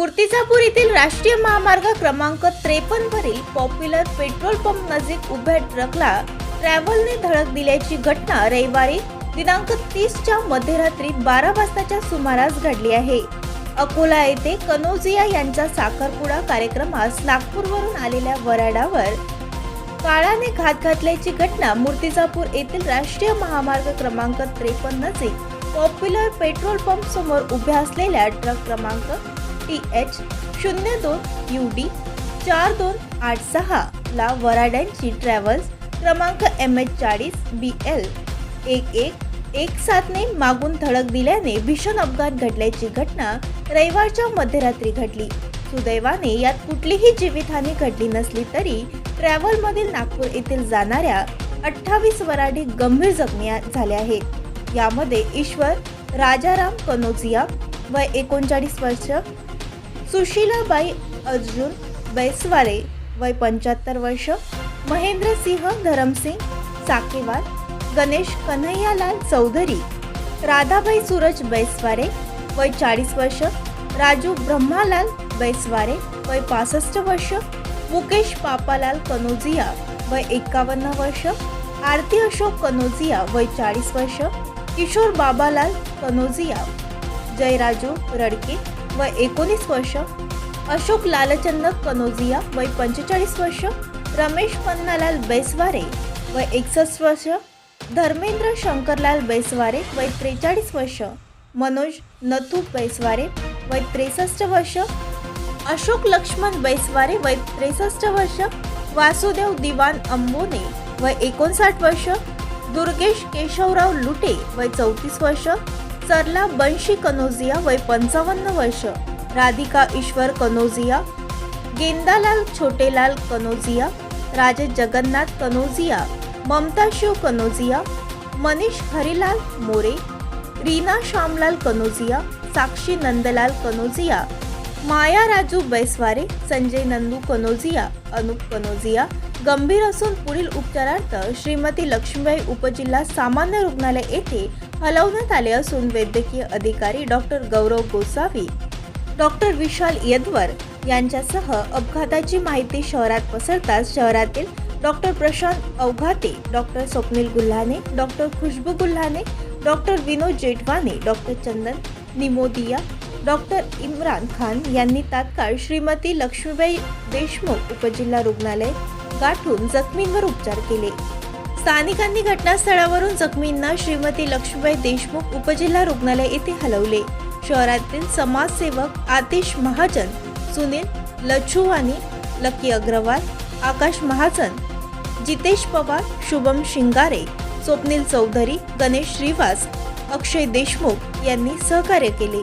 मूर्तिजापूर येथील राष्ट्रीय महामार्ग क्रमांक त्रेपन्न वरील पॉप्युलर पेट्रोल पंप नजीक उभ्या ट्रकला ट्रॅव्हलने धडक दिल्याची घटना रविवारी दिनांक तीसच्या मध्यरात्री बारा वाजताच्या सुमारास घडली आहे. अकोला येथे कनोजिया यांचा साखरपुडा कार्यक्रमास नागपूरवरून आलेल्या वराडावर काळाने घात घातल्याची घटना मूर्तिजापूर येथील राष्ट्रीय महामार्ग क्रमांक त्रेपन्न नजीक पॉप्युलर पेट्रोल पंप समोर उभ्या असलेल्या ट्रक क्रमांक टी एच शून्य दोन यू डी चार दोन आठ सहा ला वराड्यांची ट्रॅव्हल्स क्रमांक एम एच चाळीस बी एल एक एक एक सातने मागून धडक दिल्याने भीषण अपघात घडल्याची घटना रविवारच्या मध्यरात्री घडली. सुदैवाने यात कुठलीही जीवितहानी घडली नसली तरी ट्रॅव्हलमधील नागपूर येथील जाणाऱ्या अठ्ठावीस वराडी गंभीर जखमी झाल्या आहेत. यामध्ये ईश्वर राजाराम कनोजिया वय एकोणचाळीस वर्ष सुशीलाबाई अर्जुन बैसवारे वय पंच्याहत्तर वर्ष महेंद्रसिंह धरमसिंग साकेवार गणेश कन्हैयालाल चौधरी राधाबाई सूरज बैसवारे वय चाळीस वर्ष राजू ब्रह्मालाल बैसवारे वय पासष्ट वर्ष मुकेश पापालाल कनोजिया वय एकावन्न वर्ष आरती अशोक कनोजिया वय चाळीस वर्ष किशोर बाबालाल कनोजिया जयराजू रडके वय एकोणीस वर्ष अशोक लालचंद कनोजिया वय पंचेचाळीस वर्ष रमेश पन्नालाल बैसवारे वय एकसष्ट वर्ष धर्मेंद्र शंकरलाल बैसवारे वय त्रेचाळीस वर्ष मनोज नथू बैसवारे वय त्रेसष्ट वर्ष अशोक लक्ष्मण बैसवारे वय त्रेसष्ट वर्ष वासुदेव दिवान अंबोने वय एकोणसाठ वर्ष दुर्गेश केशवराव लुटे वय चौतीस वर्ष सरला बंशी कनोजिया वय पंचावन्न वर्ष राधिका ईश्वर कनोजिया गेंदालाल छोटेलाल कनोजिया राजेश जगन्नाथ कनोजिया ममता शिव कनोजिया मनीष हरिलाल मोरे रीना श्यामलाल कनोजिया साक्षी नंदलाल कनोजिया माया राजू बैसवारे संजय नंदू कनोजिया अनुप कनोजिया गंभीर असून पुढील उपचारार्थ श्रीमती लक्ष्मीबाई उपजिल्हा सामान्य रुग्णालय येथे हलवण्यात आले असून वैद्यकीय अधिकारी डॉक्टर गौरव गोसावी डॉक्टर विशाल यदवर यांच्यासह अपघाताची माहिती शहरात पसरताच शहरातील doctor Prashant Avaghate doctor Swapnil Gulhane doctor Khushboo Gulhane doctor Vinod Jethwane doctor Chandan Nimodiya doctor Imran Khan यांनी तात्काळ श्रीमती लक्ष्मीबाई देशमुख उपजिल्हा रुग्णालय गाठून जखमींवर उपचार केले. स्थानिकांनी घटनास्थळावरून जखमींना श्रीमती लक्ष्मीबाई देशमुख उपजिल्हा रुग्णालय येथे हलवले. शहरातील समाजसेवक आतिश महाजन सुनील लछुवानी लकी अग्रवाल आकाश महाजन जितेश पवार शुभम शिंगारे स्वप्नील चौधरी गणेश श्रीवास अक्षय देशमुख यांनी सहकार्य केले.